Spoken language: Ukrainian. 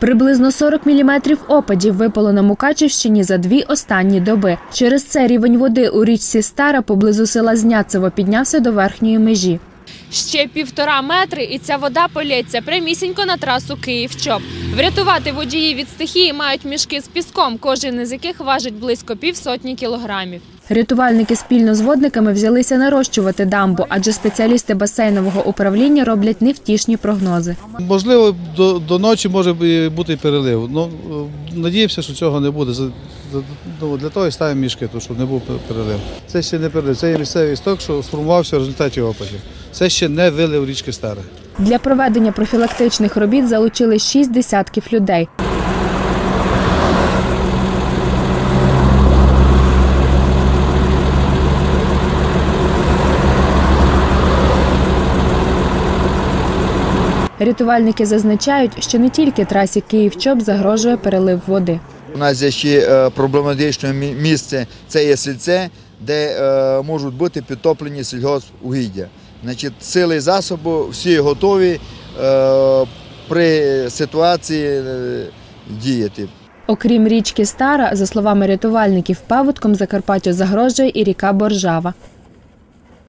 Приблизно 40 міліметрів опадів випало на Мукачівщині за дві останні доби. Через це рівень води у річці Стара поблизу села Зняцево піднявся до верхньої межі. Ще півтора метри, і ця вода полється прямісінько на трасу Київ-Чоп. Врятувати водії від стихії мають мішки з піском, кожен із яких важить близько півсотні кілограмів. Рятувальники спільно з водниками взялися нарощувати дамбу, адже спеціалісти басейнового управління роблять невтішні прогнози. Можливо, до, до ночі може бути перелив. Ну, надіємося, що цього не буде. Ну, Для того і ставимо мішки, щоб не був перелив. Це ще не перелив, це є місцевий істок, що сформувався в результаті опадів. Це ще не вилив річки Старе. Для проведення профілактичних робіт залучили шість десятків людей. Рятувальники зазначають, що не тільки трасі Київ-Чоп загрожує перелив води. У нас є ще е, проблематичне місце, це є сільце, де е, можуть бути підтоплені сільгоспугіддя. Значить, сили і засоби всі готові е, при ситуації діяти. Окрім річки Стара, за словами рятувальників, паводком Закарпаттю загрожує і ріка Боржава.